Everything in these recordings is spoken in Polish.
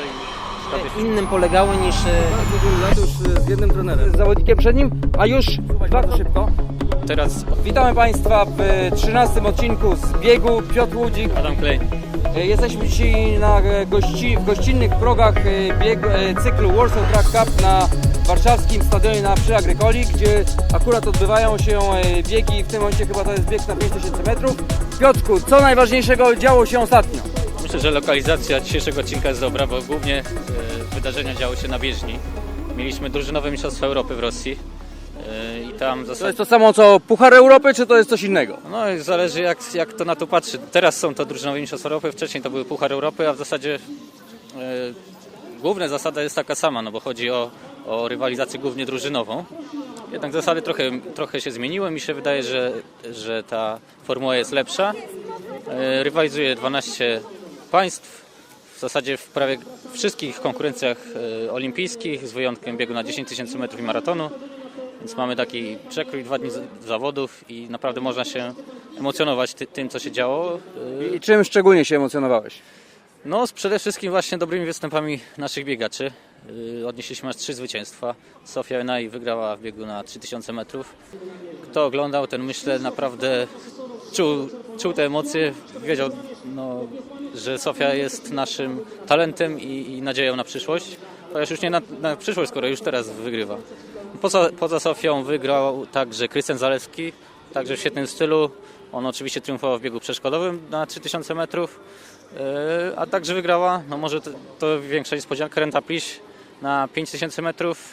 i statystyki. innym polegały niż e, Bardzo wiele lat już z jednym trenerem. z zawodnikiem przed nim, a już bardzo szybko. Teraz Witamy Państwa w 13 odcinku z biegu Piotr Łudzik. Adam Klej. E, Jesteśmy dzisiaj na e, gości, w gościnnych progach e, biegu, e, cyklu Warsaw Track Cup na warszawskim stadionie na przy Agrykoli, gdzie akurat odbywają się e, biegi, w tym momencie chyba to jest bieg na 5000 metrów. Piotrku, co najważniejszego działo się ostatnio? Myślę, że lokalizacja dzisiejszego odcinka jest dobra, bo głównie e, wydarzenia działy się na bieżni. Mieliśmy drużynowe Mistrzostwa Europy w Rosji e, i tam w To jest to samo co Puchar Europy, czy to jest coś innego? No zależy jak, jak to na to patrzy. Teraz są to drużynowe Mistrzostwa Europy, wcześniej to były Puchar Europy, a w zasadzie e, główna zasada jest taka sama, no bo chodzi o, o rywalizację głównie drużynową. Jednak zasady trochę, trochę się zmieniły. Mi się wydaje, że, że ta formuła jest lepsza. E, Rywalizuje 12 państw. W zasadzie w prawie wszystkich konkurencjach e, olimpijskich, z wyjątkiem biegu na 10 tysięcy metrów i maratonu. Więc mamy taki przekrój, dwa dni zawodów i naprawdę można się emocjonować ty, tym, co się działo. E, I czym szczególnie się emocjonowałeś? No, z przede wszystkim właśnie dobrymi występami naszych biegaczy. Yy, Odnieśliśmy aż trzy zwycięstwa. Sofia Enaj wygrała w biegu na 3000 metrów. Kto oglądał, ten myślę naprawdę czuł, czuł te emocje, wiedział, no, że Sofia jest naszym talentem i, i nadzieją na przyszłość. Chociaż już nie na, na przyszłość, skoro już teraz wygrywa. Poza, poza Sofią wygrał także Krystian Zalewski, także w świetnym stylu. On oczywiście triumfował w biegu przeszkodowym na 3000 metrów. Yy, A także wygrała, no może to, to większa niespodzianka, Renta Pliś na 5000 metrów,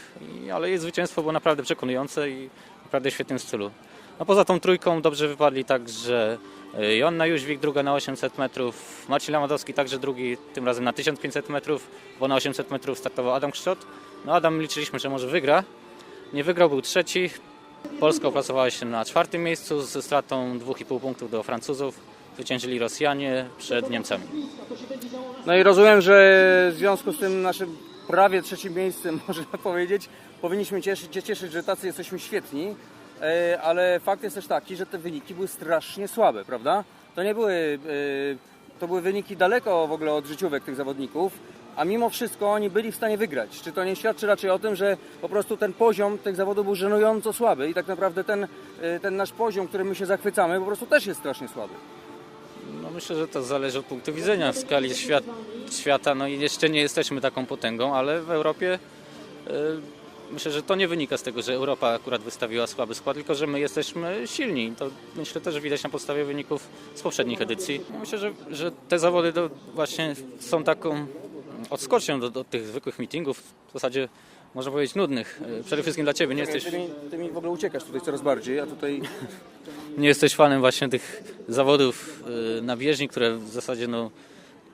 ale jej zwycięstwo było naprawdę przekonujące i naprawdę w świetnym stylu. No poza tą trójką dobrze wypadli także yy, Joanna Jóźwik, druga na 800 metrów, Marcin Lamadowski także drugi, tym razem na 1500 metrów, bo na 800 metrów startował Adam Kszczot. No Adam liczyliśmy, że może wygra, nie wygrał, był trzeci. Polska oplasowała się na czwartym miejscu ze stratą 2,5 punktów do Francuzów. Zwyciężyli Rosjanie przed Niemcami. No i rozumiem, że w związku z tym naszym prawie trzecim miejscem, można powiedzieć, powinniśmy cieszyć, się cieszyć, że tacy jesteśmy świetni, e, ale fakt jest też taki, że te wyniki były strasznie słabe, prawda? To nie były, e, to były wyniki daleko w ogóle od życiówek tych zawodników, a mimo wszystko oni byli w stanie wygrać. Czy to nie świadczy raczej o tym, że po prostu ten poziom tych zawodów był żenująco słaby i tak naprawdę ten, e, ten nasz poziom, którym my się zachwycamy, po prostu też jest strasznie słaby. No myślę, że to zależy od punktu widzenia w skali świat, świata. No i jeszcze nie jesteśmy taką potęgą, ale w Europie e, myślę, że to nie wynika z tego, że Europa akurat wystawiła słaby skład, tylko że my jesteśmy silni. To myślę też widać na podstawie wyników z poprzednich edycji. Myślę, że, że te zawody właśnie są taką odskocznią do, do tych zwykłych meetingów, w zasadzie można powiedzieć nudnych. E, Przede wszystkim dla Ciebie nie jesteś... Ty mi, ty mi w ogóle uciekasz tutaj coraz bardziej, a tutaj nie jesteś fanem właśnie tych zawodów y, na bieżni, które w zasadzie no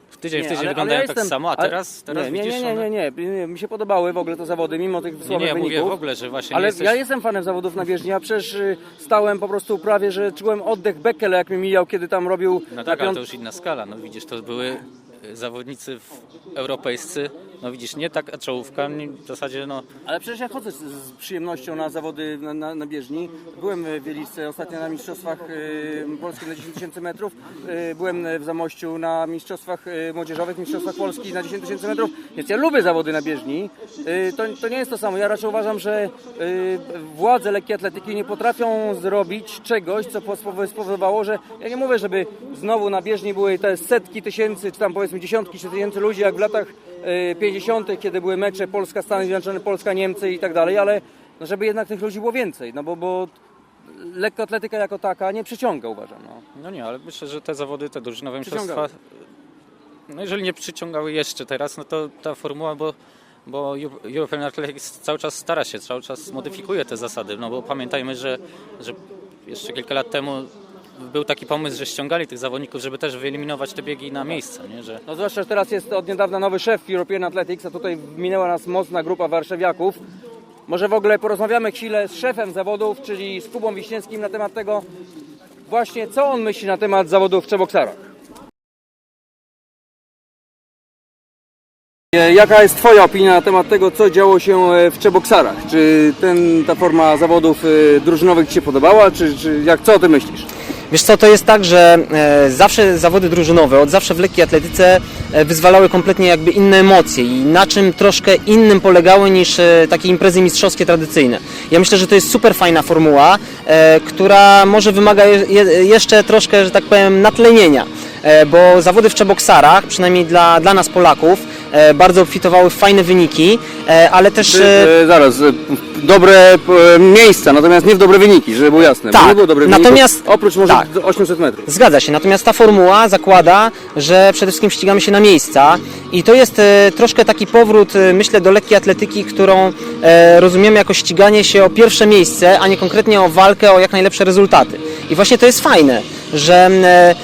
w tydzień w tydzień wyglądają tak samo, a teraz, teraz nie, nie, widzisz nie, nie, one- nie, nie, nie, mi się podobały w ogóle te zawody, mimo tych nie, słabych nie, ja mówię wyników. w ogóle, że właśnie Ale nie jesteś... ja jestem fanem zawodów na bieżni, a przecież y, stałem po prostu prawie, że czułem oddech Bekele, jak mi mijał, kiedy tam robił No na tak, ale piąt... to już inna skala, no widzisz, to były zawodnicy europejscy, no widzisz, nie taka czołówka, w zasadzie no Ale przecież ja chodzę z, przyjemnością na zawody na, na, na bieżni. Byłem w Wieliczce ostatnio na Mistrzostwach y, Polski na 10 tysięcy metrów. Y, byłem w Zamościu na Mistrzostwach y, Młodzieżowych, Mistrzostwach Polski na 10 tysięcy metrów. Więc ja lubię zawody na bieżni. To, to nie jest to samo. Ja raczej uważam, że władze lekkiej atletyki nie potrafią zrobić czegoś, co spowodowało, że ja nie mówię, żeby znowu na bieżni były te setki tysięcy, czy tam powiedzmy dziesiątki czy tysięcy ludzi, jak w latach y, 50., kiedy były mecze Polska, Stany Zjednoczone, Polska, Niemcy i tak dalej, ale no, żeby jednak tych ludzi było więcej, no bo, bo lekkoatletyka jako taka nie przyciąga, uważam. No. No nie, ale myślę, że te zawody, te drużynowe mistrzostwa, no jeżeli nie przyciągały jeszcze teraz, no to ta formuła, bo, bo European Athletics cały czas stara się, cały czas modyfikuje te zasady, no bo pamiętajmy, że, że jeszcze kilka lat temu był taki pomysł, że ściągali tych zawodników, żeby też wyeliminować te biegi na miejsce, nie? że no zwłaszcza, że teraz jest od niedawna nowy szef European Athletics, a tutaj minęła nas mocna grupa warszawiaków. Może w ogóle porozmawiamy chwilę z szefem zawodów, czyli z Kubą Wiśniewskim na temat tego właśnie, co on myśli na temat zawodów w Czeboksarach. E, Jaka jest Twoja opinia na temat tego, co działo się e, w Czeboksarach? Czy ten, ta forma zawodów e, drużynowych Ci się podobała, czy, czy jak, co o tym myślisz? Wiesz co, to jest tak, że e, zawsze zawody drużynowe, od zawsze w lekkiej atletyce e, wyzwalały kompletnie jakby inne emocje i na czym troszkę innym polegały niż e, takie imprezy mistrzowskie tradycyjne. Ja myślę, że to jest super fajna formuła, która może wymaga je, je, jeszcze troszkę, że tak powiem, natlenienia. Bo zawody w czeboksarach, przynajmniej dla, dla nas Polaków, bardzo obfitowały w fajne wyniki, e, ale też... e, E, zaraz, e, dobre e, miejsca, natomiast nie w dobre wyniki, żeby było jasne. Tak, było dobrych natomiast- wyników, oprócz może tak. do 800 metrów. Zgadza się, natomiast ta formuła zakłada, że przede wszystkim ścigamy się na miejsca i to jest e, troszkę taki powrót, e, myślę, do lekkiej atletyki, którą e, rozumiemy jako ściganie się o pierwsze miejsce, a nie konkretnie o walkę o jak najlepsze rezultaty. I właśnie to jest fajne, że e,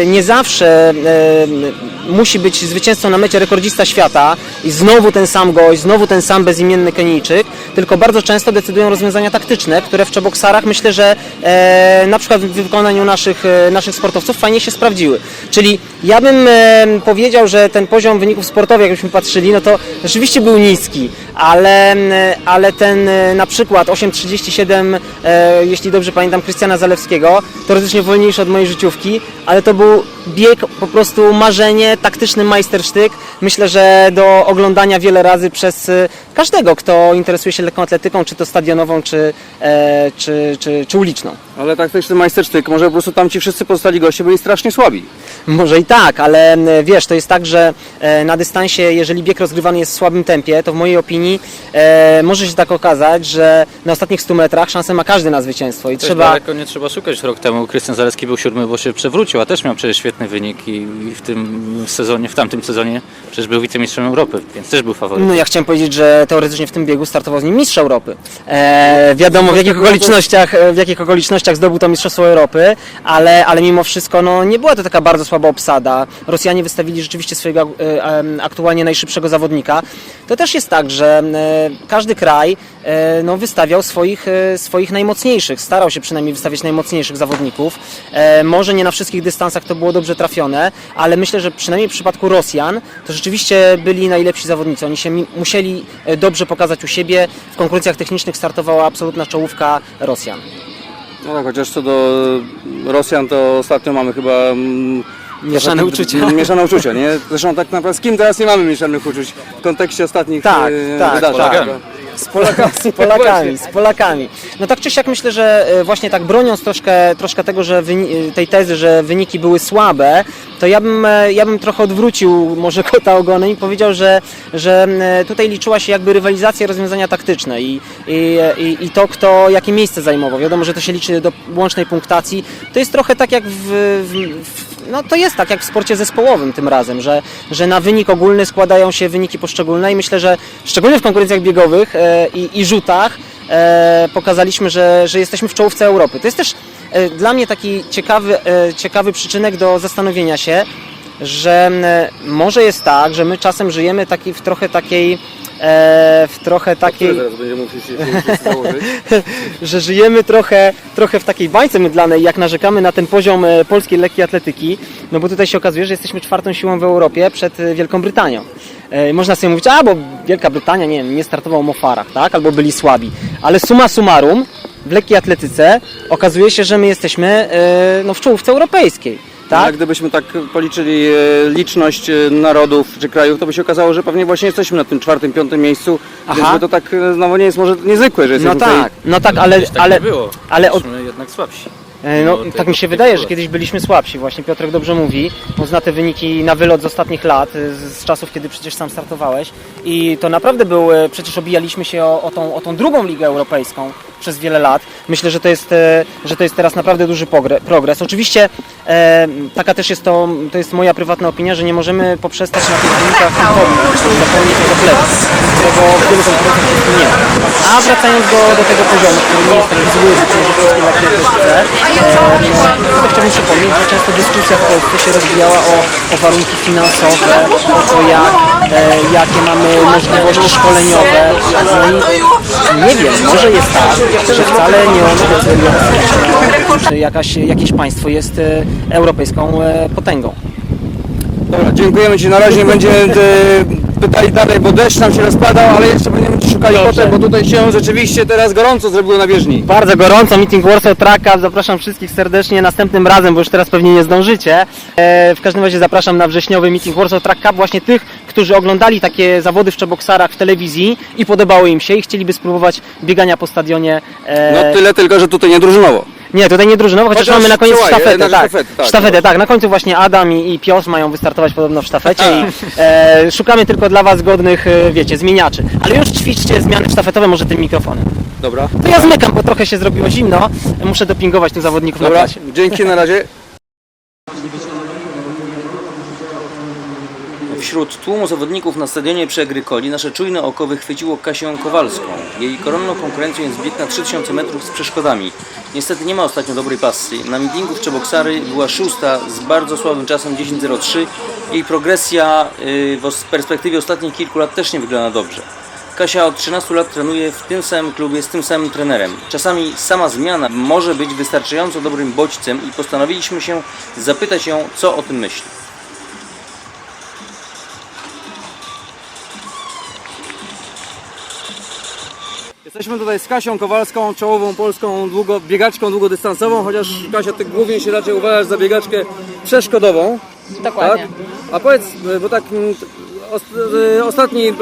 e, nie zawsze e, musi być zwycięzcą na mecie rekordzista świata i znowu ten sam gość, znowu ten sam bezimienny Kenijczyk, tylko bardzo często decydują rozwiązania taktyczne, które w czeboksarach myślę, że e, na przykład w wykonaniu naszych, e, naszych sportowców fajnie się sprawdziły. Czyli ja bym e, powiedział, że ten poziom wyników sportowych, jakbyśmy patrzyli, no to rzeczywiście był niski, ale, e, ale ten e, na przykład 8.37, e, jeśli dobrze pamiętam, Krystiana Zalewskiego, teoretycznie wolniejszy od mojej życiówki, ale to był bieg, po prostu marzenie, taktyczny majstersztyk. Myślę, że do oglądania wiele razy przez e, każdego, kto interesuje się lekką atletyką, czy to stadionową, czy, e, czy, czy, czy uliczną. Ale taktyczny majstersztyk, może po prostu tam ci wszyscy pozostali goście byli strasznie słabi. Może i tak, ale m, wiesz, to jest tak, że e, na dystansie, jeżeli bieg rozgrywany jest w słabym tempie, to w mojej opinii e, może się tak okazać, że na ostatnich 100 metrach szansę ma każdy na zwycięstwo i Też trzeba... daleko nie trzeba szukać. Rok temu Krystian Zalewski był siódmy, bo się przewrócił, a też miał przecież świetny wynik i i w tym sezonie, w tamtym sezonie przecież był wicemistrzem Europy, więc też był faworytem. No ja chciałem powiedzieć, że teoretycznie w tym biegu startował z nim mistrz Europy. E, wiadomo w jakich okolicznościach, e, w jakich okolicznościach zdobył to mistrzostwo Europy, ale, ale mimo wszystko no, nie była to taka bardzo słaba obsada. Rosjanie wystawili rzeczywiście swojego e, aktualnie najszybszego zawodnika. To też jest tak, że e, każdy kraj e, no, wystawiał swoich, swoich najmocniejszych, starał się przynajmniej wystawiać najmocniejszych zawodników. Może nie na wszystkich dystansach to było dobrze trafione, ale myślę, że przynajmniej w przypadku Rosjan to rzeczywiście byli najlepsi zawodnicy. Oni się musieli dobrze pokazać u siebie. W konkurencjach technicznych startowała absolutna czołówka Rosjan. No tak, chociaż co do Rosjan, to ostatnio mamy chyba... Mieszane uczucia. Mieszane uczucia, nie? Zresztą tak naprawdę z kim teraz nie mamy mieszanych uczuć w kontekście ostatnich Tak, e, tak, wydarzeń. tak. Z, Polaka, z Polakami, z Polakami. No tak czy siak myślę, że e, właśnie tak broniąc troszkę, troszkę tego, że wyni- tej tezy, że wyniki były słabe, to ja bym, e, ja bym trochę odwrócił może kota ogonem i powiedział, że, że e, tutaj liczyła się jakby rywalizacja rozwiązania taktyczne i, i, i, i to, kto jakie miejsce zajmował. Wiadomo, że to się liczy do łącznej punktacji. To jest trochę tak jak w, w no to jest tak jak w sporcie zespołowym tym razem, że, że na wynik ogólny składają się wyniki poszczególne i myślę, że szczególnie w konkurencjach biegowych e, i, i rzutach e, pokazaliśmy, że, że jesteśmy w czołówce Europy. To jest też e, dla mnie taki ciekawy, ciekawy przyczynek do zastanowienia się, że może jest tak, że my czasem żyjemy taki, w trochę takiej e, w trochę takiej zaraz będziemy musieli się założyć. że żyjemy trochę, trochę w takiej bańce mydlanej, jak narzekamy na ten poziom e, polskiej lekkiej atletyki, no bo tutaj się okazuje, że jesteśmy czwartą siłą w Europie przed e, Wielką Brytanią. E, Można sobie mówić, a bo Wielka Brytania, nie wiem, nie startowała w Mofarach, tak, albo byli słabi, ale summa summarum w lekkiej atletyce okazuje się, że my jesteśmy e, no, w czołówce europejskiej, Tak? gdybyśmy tak policzyli e, liczność e, narodów czy krajów, to by się okazało, że pewnie właśnie jesteśmy na tym czwartym, piątym miejscu, Aha. więc by to tak e, znowu nie jest może niezwykłe, że No jesteśmy tutaj tak, no tak, ale, tak ale, nie było. ale od, Byliśmy jednak słabsi. E, No, No, tak mi się wydaje, że kiedyś byliśmy słabsi. Właśnie Piotrek dobrze mówi. On zna te wyniki na wylot z ostatnich lat, e, z, czasów, kiedy przecież sam startowałeś. I to naprawdę był, e, przecież obijaliśmy się o, o, tą, o tą drugą ligę europejską przez wiele lat. Myślę, że to jest, że to jest teraz naprawdę duży progres. Oczywiście e, taka też jest to, to jest moja prywatna opinia, że nie możemy poprzestać na tych wynikach którego w wielu konkurencjach nie ma. A wracając do, do tego poziomu, który nie jest taki zły, że wszystkie lekkie atletyce, to chciałbym przypomnieć, że często dyskusja w Polsce się rozwijała o, o warunki finansowe, o to jak, e, jakie mamy możliwości szkoleniowe. No i nie wiem, może jest tak, że wcale nie one decydują o czy jakaś, jakieś państwo jest e, europejską e, potęgą. Dobra, dziękujemy Ci. Na razie będzie e, tutaj dalej, bo deszcz nam się rozpadał, ale jeszcze będziemy szukali potem, bo tutaj się rzeczywiście teraz gorąco zrobiło na bieżni. Bardzo gorąco, meeting Warsaw Track Cup. Zapraszam wszystkich serdecznie następnym razem, bo już teraz pewnie nie zdążycie. E, w każdym razie zapraszam na wrześniowy meeting Warsaw Track Cup właśnie tych, którzy oglądali takie zawody w czeboksarach w telewizji i podobało im się i chcieliby spróbować biegania po stadionie. E, No tyle tylko, że tutaj nie drużynowo. Nie, tutaj nie drużynowo, chociaż, Chociaż mamy na koniec sztafetę. Tak, sztafetę, tak. sztafetę, tak. Na końcu właśnie Adam i, i Piotr mają wystartować podobno w sztafecie i e, szukamy tylko dla Was godnych, e, wiecie, zmieniaczy. Ale już ćwiczcie zmiany sztafetowe może tym mikrofonem. Dobra. To ja zmykam, bo trochę się zrobiło zimno. Muszę dopingować tu zawodników na Dobra, dzięki na razie. Wśród tłumu zawodników na stadionie przy Agrykoli nasze czujne oko wychwyciło Kasię Kowalską. Jej koronną konkurencją jest bieg na 3000 metrów z przeszkodami. Niestety nie ma ostatnio dobrej pasy. Na meetingu w Czeboksary była szósta z bardzo słabym czasem 10.03. Jej progresja yy, w perspektywie ostatnich kilku lat też nie wygląda dobrze. Kasia od 13 lat trenuje w tym samym klubie z tym samym trenerem. Czasami sama zmiana może być wystarczająco dobrym bodźcem i postanowiliśmy się zapytać ją, co o tym myśli. Jesteśmy tutaj z Kasią Kowalską, czołową polską długo, biegaczką długodystansową, chociaż Kasia, ty głównie się raczej uważasz za biegaczkę przeszkodową. Dokładnie. Tak? A powiedz, bo tak mm, e, ostatni, e,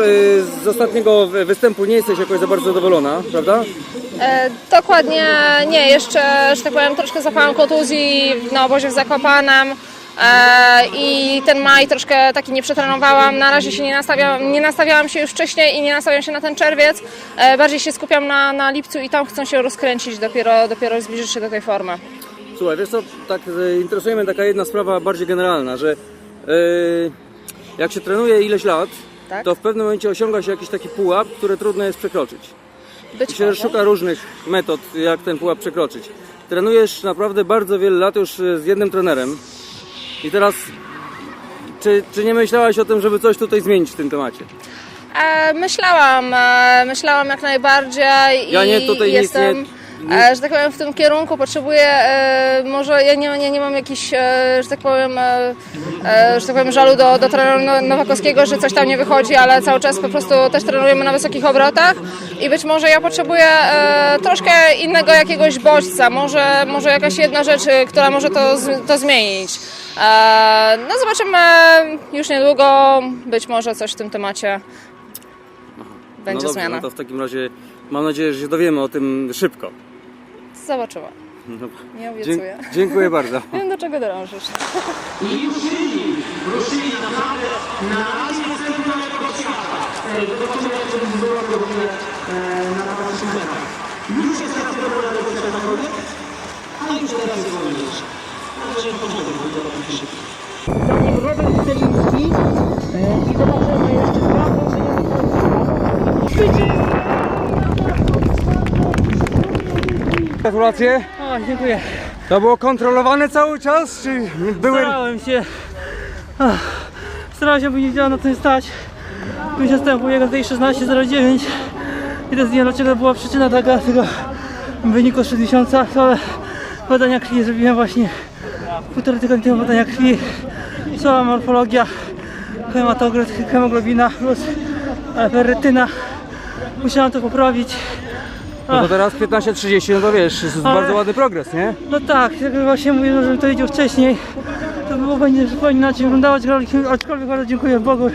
z ostatniego wy- występu nie jesteś jakoś za bardzo zadowolona, prawda? E, dokładnie nie, jeszcze, że tak powiem, troszkę zapałam kontuzji na obozie w Zakopanem e, i ten maj troszkę taki nie przetrenowałam. Na razie się nie nastawiałam, nie nastawiałam się już wcześniej i nie nastawiam się na ten czerwiec. E, bardziej się skupiam na, na lipcu i tam chcę się rozkręcić, dopiero, dopiero zbliżyć się do tej formy. Słuchaj, wiesz co, tak e, interesuje mnie taka jedna sprawa bardziej generalna, że e, jak się trenuje ileś lat, Tak. to w pewnym momencie osiąga się jakiś taki pułap, który trudno jest przekroczyć. Być I się może. szuka różnych metod, jak ten pułap przekroczyć. Trenujesz naprawdę bardzo wiele lat już e, z jednym trenerem. I teraz, czy, czy nie myślałaś o tym, żeby coś tutaj zmienić w tym temacie? E, myślałam, e, myślałam jak najbardziej Ja i nie, tutaj nic jestem, nie- e, że tak powiem, w tym kierunku potrzebuję, e, może ja nie, nie, nie mam jakichś, e, że tak powiem, e, e, że tak powiem, żalu do, do trenera No- Nowakowskiego, że coś tam nie wychodzi, ale cały czas po prostu też trenujemy na wysokich obrotach i być może ja potrzebuję e, troszkę innego jakiegoś bodźca, może, może jakaś jedna rzecz, e, która może to, z- to zmienić. E, no zobaczymy już niedługo, być może coś w tym temacie będzie no dobrze, zmiana. no to w takim razie mam nadzieję, że się dowiemy o tym szybko. Zobaczymy. No, Nie obiecuję. dzie- dziękuję bardzo. Wiem do czego dążysz. Gratulacje. O, dziękuję. To było kontrolowane cały czas, czy były... Starałem się. Starałem się, by nie chciałem na tym stać. Temu pobiegłem tej 16.09 i to nie wiem dlaczego była przyczyna taka tego wyniku 60, ale badania krwi zrobiłem właśnie półtorej tygodnia badania krwi. Cała morfologia, hematogryt, hemoglobina plus e, ferrytyna. Musiałem to poprawić. No to teraz 15.30, no to wiesz, jest Ale- bardzo ładny progres, nie? No tak, jak właśnie mówię, no, żebym to wiedział wcześniej, to było będzie zupełnie inaczej wyglądało, aczkolwiek- bardzo dziękuję Bogu, że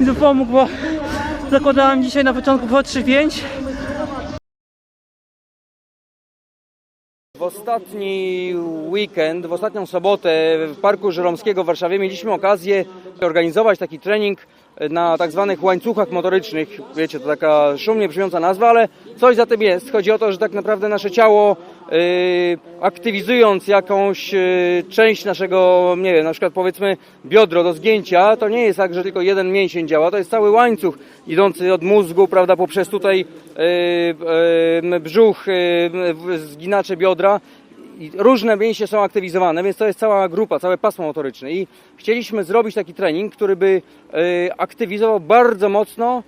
mi to pomógł, bo zakładałem dzisiaj na początku po 3-5, ostatni weekend, w ostatnią sobotę w Parku Żeromskiego w Warszawie mieliśmy okazję organizować taki trening na tak zwanych łańcuchach motorycznych. Wiecie, to taka szumnie brzmiąca nazwa, ale coś za tym jest. Chodzi o to, że tak naprawdę nasze ciało aktywizując jakąś yy, część naszego, nie wiem, na przykład powiedzmy biodro do zgięcia, to nie jest tak, że tylko jeden mięsień działa, to jest cały łańcuch idący od mózgu, prawda, poprzez tutaj yy, brzuch, zginacze biodra. Różne mięśnie są aktywizowane, więc to jest cała grupa, całe pasmo motoryczne. I chcieliśmy zrobić taki trening, który by aktywizował bardzo mocno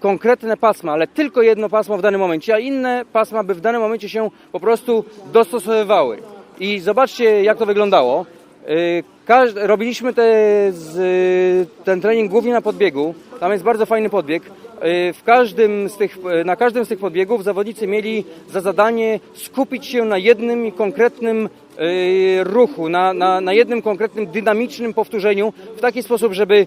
konkretne pasma, ale tylko jedno pasmo w danym momencie, a inne pasma by w danym momencie się po prostu dostosowywały. I zobaczcie, jak to wyglądało. Y, Robiliśmy te, ten trening głównie na podbiegu. Tam jest bardzo fajny podbieg. Y, W każdym z tych, na każdym z tych podbiegów zawodnicy mieli za zadanie skupić się na jednym konkretnym y, ruchu, na, na, na jednym konkretnym dynamicznym powtórzeniu w taki sposób, żeby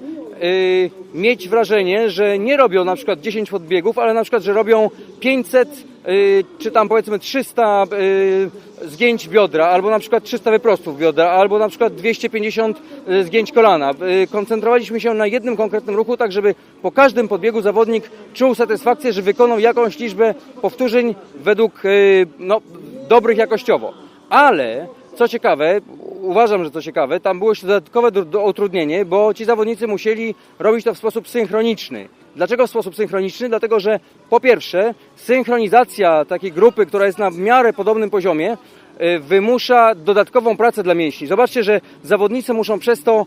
mieć wrażenie, że nie robią na przykład 10 podbiegów, ale na przykład, że robią 500 y, czy tam powiedzmy 300 y, zgięć biodra, albo na przykład 300 wyprostów biodra, albo na przykład 250 y, zgięć kolana. Y, Koncentrowaliśmy się na jednym konkretnym ruchu, tak żeby po każdym podbiegu zawodnik czuł satysfakcję, że wykonał jakąś liczbę powtórzeń według y, no, dobrych jakościowo. Ale co ciekawe, uważam, że to ciekawe, tam było jeszcze dodatkowe do, do utrudnienie, bo ci zawodnicy musieli robić to w sposób synchroniczny. Dlaczego w sposób synchroniczny? Dlatego, że po pierwsze, synchronizacja takiej grupy, która jest na miarę podobnym poziomie, y, wymusza dodatkową pracę dla mięśni. Zobaczcie, że zawodnicy muszą przez to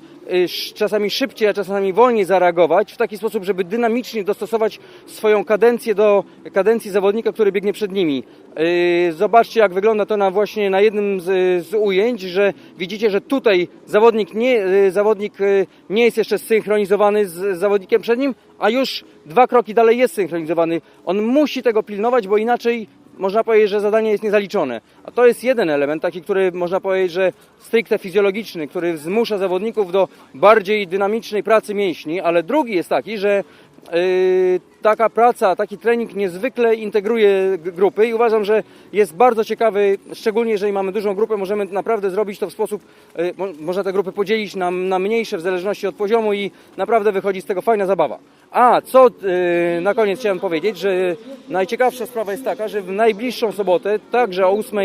czasami szybciej, a czasami wolniej zareagować w taki sposób, żeby dynamicznie dostosować swoją kadencję do kadencji zawodnika, który biegnie przed nimi. Y, Zobaczcie, jak wygląda to na właśnie na jednym z, z ujęć, że widzicie, że tutaj zawodnik nie, y, zawodnik y, nie jest jeszcze zsynchronizowany z zawodnikiem przed nim, a już dwa kroki dalej jest synchronizowany. On musi tego pilnować, bo inaczej można powiedzieć, że zadanie jest niezaliczone. A to jest jeden element, taki, który można powiedzieć, że stricte fizjologiczny, który zmusza zawodników do bardziej dynamicznej pracy mięśni, ale drugi jest taki, że yy, taka praca, taki trening niezwykle integruje grupy i uważam, że jest bardzo ciekawy, szczególnie jeżeli mamy dużą grupę, możemy naprawdę zrobić to w sposób, mo- można te grupy podzielić na, na mniejsze w zależności od poziomu i naprawdę wychodzi z tego fajna zabawa. A co yy, na koniec chciałem powiedzieć, że najciekawsza sprawa jest taka, że w najbliższą sobotę, także o 8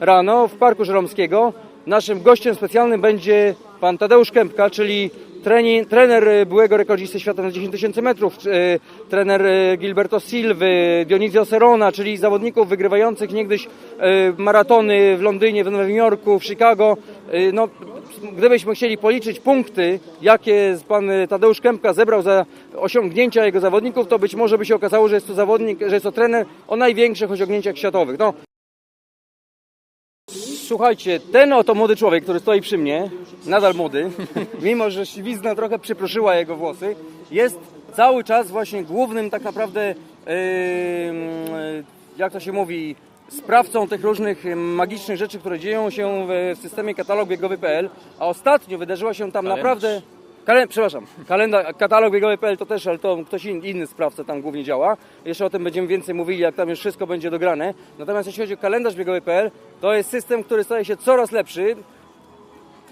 rano w Parku Żeromskiego, naszym gościem specjalnym będzie pan Tadeusz Kępka, czyli treni, trener e, byłego rekordzisty świata na 10 tysięcy metrów, e, trener e, Gilberto Silwy, Dionizio Serona, czyli zawodników wygrywających niegdyś maratony w Londynie, w Nowym Jorku, w Chicago. No, gdybyśmy chcieli policzyć punkty, jakie pan Tadeusz Kępka zebrał za osiągnięcia jego zawodników, to być może by się okazało, że jest to zawodnik, że jest to trener o największych osiągnięciach światowych. No, Słuchajcie, ten oto młody człowiek, który stoi przy mnie, nadal młody, mimo że siwizna trochę przyproszyła jego włosy, jest cały czas właśnie głównym tak naprawdę, yy, jak to się mówi, sprawcą tych różnych magicznych rzeczy, które dzieją się w, systemie katalog biegowy.pl, a ostatnio wydarzyła się tam naprawdę Kale, przepraszam, kalenda, katalog biegowy.pl to też, ale to ktoś in, inny sprawca tam głównie działa. Jeszcze o tym będziemy więcej mówili, jak tam już wszystko będzie dograne. Natomiast jeśli chodzi o kalendarz biegowy.pl, to jest system, który staje się coraz lepszy.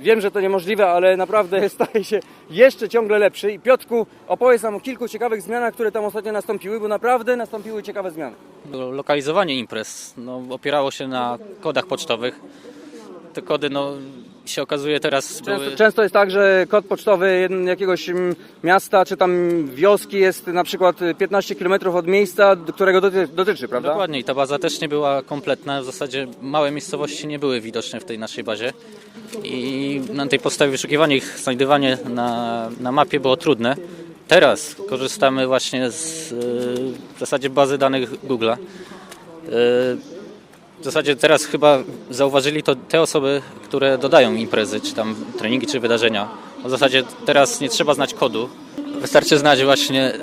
Wiem, że to niemożliwe, ale naprawdę staje się jeszcze ciągle lepszy. I Piotrku, opowiedz nam o kilku ciekawych zmianach, które tam ostatnio nastąpiły, bo naprawdę nastąpiły ciekawe zmiany. Lo- Lokalizowanie imprez no, opierało się na kodach pocztowych. Te kody no, się okazuje teraz były... Często, często jest tak, że kod pocztowy jakiegoś mm, miasta czy tam wioski jest na przykład 15 km od miejsca, którego doty, dotyczy, prawda? Dokładnie i ta baza też nie była kompletna. W zasadzie małe miejscowości nie były widoczne w tej naszej bazie. I na tej podstawie wyszukiwanie ich, znajdywanie na, na mapie było trudne. Teraz korzystamy właśnie z y, w zasadzie bazy danych Google'a. W zasadzie teraz chyba zauważyli to te osoby, które dodają imprezy, czy tam treningi, czy wydarzenia. W zasadzie teraz nie trzeba znać kodu. Wystarczy znać właśnie y,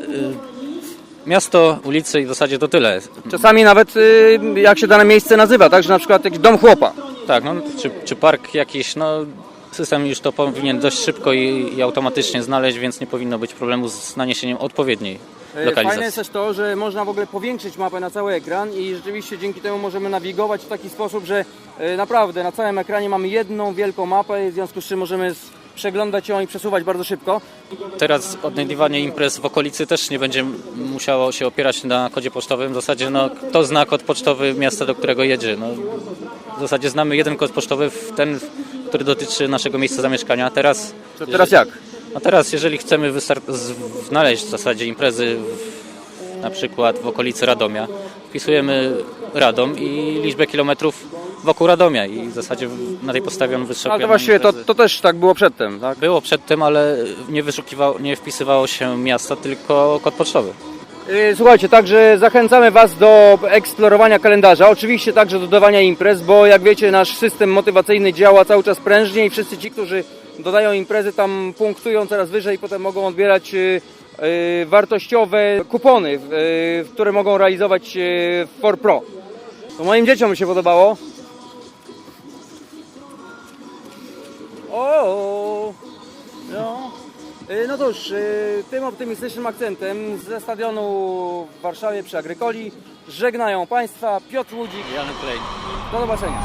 miasto, ulicy i w zasadzie to tyle. Czasami nawet y, jak się dane miejsce nazywa, tak, że na przykład jakiś dom chłopa. Tak, no, czy, czy park jakiś, no system już to powinien dość szybko i, i automatycznie znaleźć, więc nie powinno być problemu z naniesieniem odpowiedniej E, lokalizacji. Fajne jest też to, że można w ogóle powiększyć mapę na cały ekran i rzeczywiście dzięki temu możemy nawigować w taki sposób, że e, naprawdę na całym ekranie mamy jedną wielką mapę, w związku z czym możemy s- przeglądać ją i przesuwać bardzo szybko. Teraz odnajdywanie imprez w okolicy też nie będzie musiało się opierać na kodzie pocztowym. W zasadzie no, kto zna kod pocztowy miasta, do którego jedzie. No, w zasadzie znamy jeden kod pocztowy, w- ten, który dotyczy naszego miejsca zamieszkania. Teraz, To teraz jak? A teraz, jeżeli chcemy wystar- z- znaleźć w zasadzie imprezy w, na przykład w okolicy Radomia, wpisujemy Radom i liczbę kilometrów wokół Radomia i w zasadzie w- na tej podstawie on wyszukuje Ale to nam właściwie to, imprezy. to też tak było przedtem, tak? Było przedtem, ale nie wyszukiwało, nie wpisywało się miasta, tylko kod pocztowy. Y, Słuchajcie, także zachęcamy Was do eksplorowania kalendarza, oczywiście także do dodawania imprez, bo jak wiecie nasz system motywacyjny działa cały czas prężnie i wszyscy ci, którzy dodają imprezy tam punktują coraz wyżej, potem mogą odbierać y, y, wartościowe kupony, które mogą realizować For Pro. To moim dzieciom się podobało. O, no. Y, No cóż, y, tym optymistycznym akcentem ze stadionu w Warszawie przy Agrykoli żegnają Państwa Piotr Łudzik. Jan Klej. Do zobaczenia.